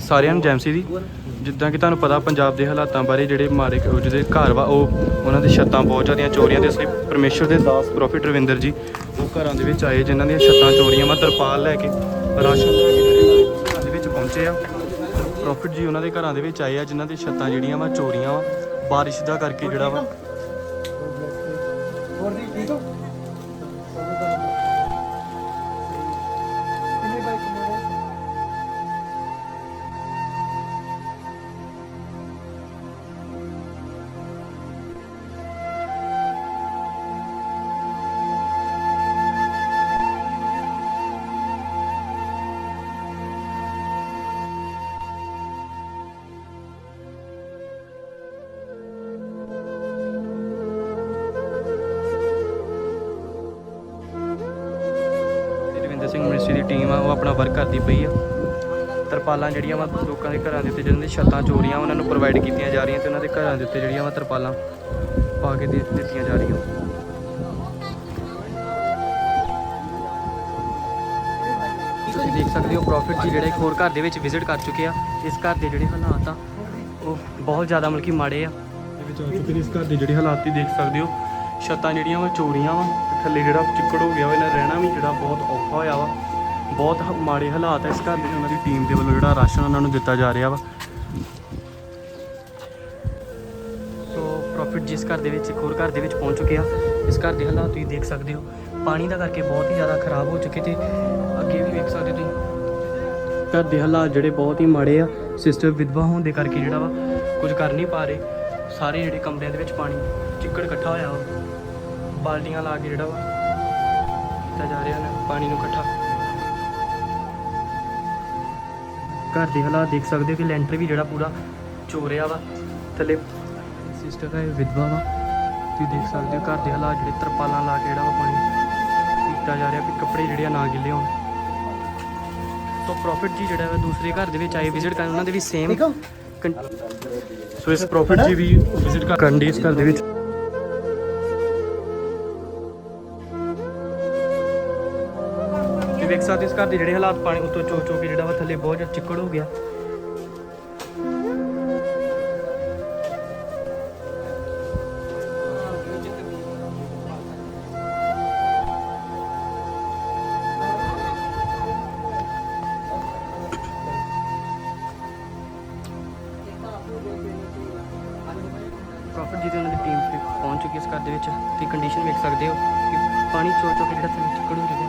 ਸਾਰਿਆਂ ਨੂੰ ਜੈਮਸੀ ਦੀ। ਜਿੱਦਾਂ ਕਿ ਤੁਹਾਨੂੰ ਪਤਾ, ਪੰਜਾਬ ਦੇ ਹਾਲਾਤਾਂ ਬਾਰੇ ਜਿਹੜੇ ਮਾਰੇ ਜਿਹਦੇ ਘਰ ਵਾ, ਉਹ ਉਹਨਾਂ ਦੀ ਛੱਤਾਂ ਬਹੁਤ ਜ਼ਿਆਦੀਆਂ, ਚੋਰੀਆਂ ਦੇ ਇਸ ਲਈ ਪਰਮੇਸ਼ਰ ਦੇ ਦਾਸ ਪ੍ਰੋਫਿਟ ਰਵਿੰਦਰ ਜੀ, ਉਹ ਘਰਾਂ ਦੇ ਵਿੱਚ ਆਏ, ਜਿਨ੍ਹਾਂ ਦੀਆਂ ਛੱਤਾਂ ਚੋਰੀਆਂ ਵਾ, ਤਰਪਾਲ ਲੈ ਕੇ ਰਾਸ਼ਨ ਲੈ ਕੇ ਜਿਹੜੇ ਘਰਾਂ ਦੇ ਵਿੱਚ ਪਹੁੰਚੇ ਆ। ਪ੍ਰੋਫਿਟ ਜੀ ਉਹਨਾਂ ਦੇ ਘਰਾਂ ਦੇ ਵਿੱਚ ਆਏ ਆ, ਜਿਨ੍ਹਾਂ ਦੀ ਛੱਤਾਂ ਜਿਹੜੀਆਂ ਵਾ, ਚੋਰੀਆਂ ਵਾ, ਬਾਰਿਸ਼ ਦਾ ਕਰਕੇ ਜਿਹੜਾ ਵਾ। ਹੋਰ ਦੀ ਠੀਕ ਹੋ? ਟੀਮ ਆ, ਉਹ ਆਪਣਾ ਵਰਕ ਕਰਦੀ ਪਈ ਆ। ਤਰਪਾਲਾਂ ਜਿਹੜੀਆਂ ਵਾ ਲੋਕਾਂ ਦੇ ਘਰਾਂ ਦੇ ਉੱਤੇ, ਜਿਹਨਾਂ ਦੀ ਛੱਤਾਂ ਚੋਰੀਆਂ ਉਹਨਾਂ ਨੂੰ ਪ੍ਰੋਵਾਈਡ ਕੀਤੀਆਂ ਜਾ ਰਹੀਆਂ ਤੇ ਉਹਨਾਂ ਦੇ ਘਰਾਂ ਦੇ ਉੱਤੇ ਜਿਹੜੀਆਂ ਵਾ ਤਰਪਾਲਾਂ ਪਾ ਕੇ ਦੇ ਦਿੱਤੀਆਂ ਜਾ ਰਹੀਆਂ। ਤੁਸੀਂ ਦੇਖ ਸਕਦੇ ਹੋ ਪ੍ਰੋਫਿਟ ਜੀ ਜਿਹੜਾ ਇੱਕ ਹੋਰ ਘਰ ਦੇ ਵਿੱਚ ਵਿਜ਼ਿਟ ਕਰ ਚੁੱਕੇ ਆ। ਇਸ ਘਰ ਦੇ ਜਿਹੜੇ ਹਾਲਾਤ ਆ, ਉਹ ਬਹੁਤ ਜ਼ਿਆਦਾ ਮਤਲਬ ਕਿ ਮਾੜੇ ਆ। ਦੇ ਵਿੱਚ ਆ ਚੁੱਕੇ ਨੇ ਇਸ ਘਰ ਦੇ ਜਿਹੜੇ ਹਾਲਾਤ ਹੀ ਦੇਖ ਸਕਦੇ ਹੋ। ਛੱਤਾਂ ਜਿਹੜੀਆਂ ਵਾ, ਚੋਰੀਆਂ ਵਾ ਥੱਲੇ ਜਿਹੜਾ ਚਿੱਕੜ ਹੋ ਗਿਆ ਵਾ, ਇਹਨਾਂ ਰਹਿਣਾ ਵੀ ਜਿਹੜਾ ਬਹੁਤ ਔਖਾ ਹੋਇਆ ਵਾ। ਬਹੁਤ ਹ- ਮਾੜੇ ਹਾਲਾਤ ਆ ਇਸ ਘਰ ਦੇ, ਉਹਨਾਂ ਦੀ ਟੀਮ ਦੇ ਵੱਲੋਂ ਜਿਹੜਾ ਰਾਸ਼ਨ ਉਹਨਾਂ ਨੂੰ ਦਿੱਤਾ ਜਾ ਰਿਹਾ ਵਾ। ਸੋ ਪ੍ਰੋਫਿਟ ਜਿਸ ਘਰ ਦੇ ਵਿੱਚ, ਇੱਕ ਹੋਰ ਘਰ ਦੇ ਵਿੱਚ ਪਹੁੰਚ ਚੁੱਕੇ ਆ। ਇਸ ਘਰ ਦੇ ਹਾਲਾਤ ਤੁਸੀਂ ਦੇਖ ਸਕਦੇ ਹੋ। ਪਾਣੀ ਦਾ ਕਰਕੇ ਬਹੁਤ ਹੀ ਜ਼ਿਆਦਾ ਖਰਾਬ ਹੋ ਚੁੱਕੇ ਤੇ ਅੱਗੇ ਵੀ ਵੇਖ ਸਕਦੇ ਹੋ ਤੁਸੀਂ। ਘਰ ਦੇ ਹਾਲਾਤ ਜਿਹੜੇ ਬਹੁਤ ਹੀ ਮਾੜੇ ਆ। ਸਿਸਟਰ ਵਿਧਵਾ ਹੋਣ ਦੇ ਕਰਕੇ ਜਿਹੜਾ ਵਾ, ਕੁਝ ਕਰ ਨਹੀਂ ਪਾ ਰਹੇ। ਸਾਰੇ ਜਿਹੜੇ ਕਮਰਿਆਂ ਦੇ ਵਿੱਚ ਪਾਣੀ, ਚਿੱਕੜ ਇਕੱਠਾ ਹੋਇਆ ਵਾ। ਬਾਲਟੀਆਂ ਲਾ ਕੇ ਜਿਹੜਾ ਵਾ, ਕੀਤਾ ਜਾ ਰਿਹਾ ਨਾ, ਪਾਣੀ ਨੂੰ ਇਕੱਠਾ। ਘਰ ਦੇ ਹਾਲਾਤ ਦੇਖ ਸਕਦੇ ਹੋ ਕਿ ਲੈਂਟਰ ਵੀ ਜਿਹੜਾ ਪੂਰਾ ਚੋਰਿਆ ਵਾ। ਥੱਲੇ ਸਿਸਟਰ ਦਾ ਇਹ ਵਿਧਵਾ ਵਾ। ਤੁਸੀਂ ਦੇਖ ਸਕਦੇ ਹੋ ਘਰ ਦੇ ਹਾਲਾਤ ਜਿਹੜੇ ਤਰਪਾਲਾਂ ਲਾ ਕੇ ਜਿਹੜਾ ਵਾ ਪਾਣੀ ਕੀਤਾ ਜਾ ਰਿਹਾ ਵੀ ਕੱਪੜੇ ਜਿਹੜੇ ਆ ਨਾ ਗਿੱਲੇ ਹੋਣ। ਸੋ ਪ੍ਰੋਫਿਟ ਜੀ ਜਿਹੜਾ ਵਾ ਦੂਸਰੇ ਘਰ ਦੇ ਵਿੱਚ ਆਏ ਵਿਜ਼ਿਟ ਕਰਨ ਉਹਨਾਂ ਦੇ ਵੀ ਸੇਮ ਹੋ ਸੋ ਇਸ ਪ੍ਰੋਫਿਟ ਜੀ ਵੀ ਵਿਜ਼ਿਟ ਕਰਨ ਦੀ ਇਸ ਘਰ ਦੇ ਵਿੱਚ ਤੁਸੀਂ ਵੇਖ ਸਕਦੇ ਇਸ ਘਰ ਦੇ ਜਿਹੜੇ ਹਾਲਾਤ ਪਾਣੀ ਉੱਤੋਂ ਚੋ ਚੋ ਕੇ ਜਿਹੜਾ ਵਾ ਥੱਲੇ ਬਹੁਤ ਜ਼ਿਆਦਾ ਚਿੱਕੜ ਹੋ ਗਿਆ। ਪ੍ਰੋਫਿਟ ਜੀ ਤੇ ਉਹਨਾਂ ਦੀ ਟੀਮ ਪਹੁੰਚ ਚੁੱਕੀ ਇਸ ਘਰ ਦੇ ਵਿੱਚ। ਤੁਸੀਂ ਕੰਡੀਸ਼ਨ ਵੇਖ ਸਕਦੇ ਹੋ ਕਿ ਪਾਣੀ ਚੋ ਚੋ ਕੇ ਜਿਹੜਾ ਥੱਲੇ ਚਿੱਕੜ ਹੋ ਰਿਹਾ